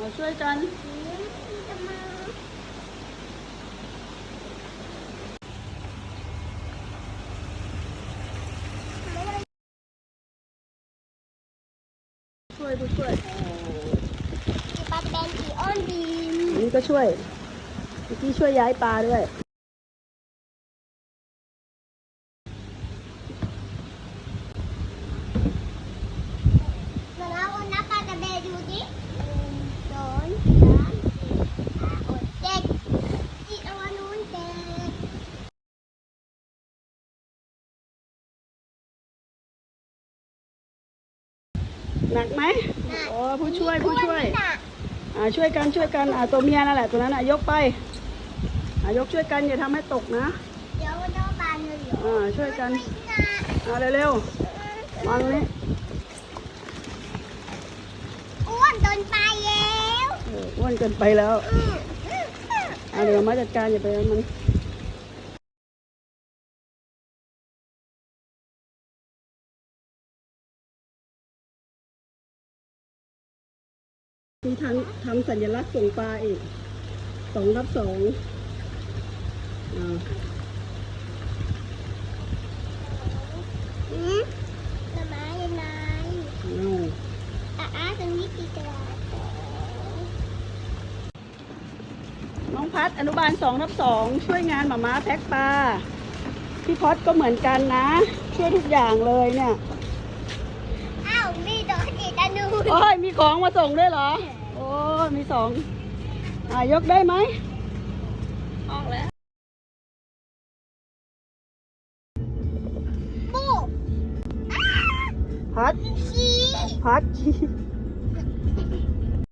มาช่วยกัน จะมา ช่วยผู้ช่วย ปลาเป็นสีอ้อนบีม อันนี้ก็ช่วยเมื่อกี้ช่วยย้ายปลาด้วย หนักไหมโอ้ผู้ช่วยผู้ช่วยอ้นน่ะอ่าช่วยกันช่วยกันอ่าตัวเมียนั่นแหละตัวนั้นอะยกไปอ่ายกช่วยกันอย่าทำให้ตกนะเดี๋ยวมันต้องปลาเลยเหรออ่าช่วยกันไม่น่ะอ่าเร็วๆวางนี้อ้วนโดนปลาแล้วเอออ้วนเกินไปแล้วอืมอืมอืมอ่าเดี๋ยวมาจัดการอย่าไปเอามัน มีทางทำสัญลักษณ์ส่งปลาอีกสองรับสองอ่าอืมละไม้ยังไงเอาอะอะตรงนี้ตีกระดาษน้องพัดอนุบาลสองรับสองช่วยงานหมาม้าแพ็คปลาพี่พอดก็เหมือนกันนะ ช่วยทุกอย่างเลยเนี่ย อ้าวมีดอกอีกอันหนึง โอ้ยมีของมาส่งด้วยเหรอ โอ้ยมีสองอ่ายกได้ไหมออกแล้วปูอ้าพัดชี้พัด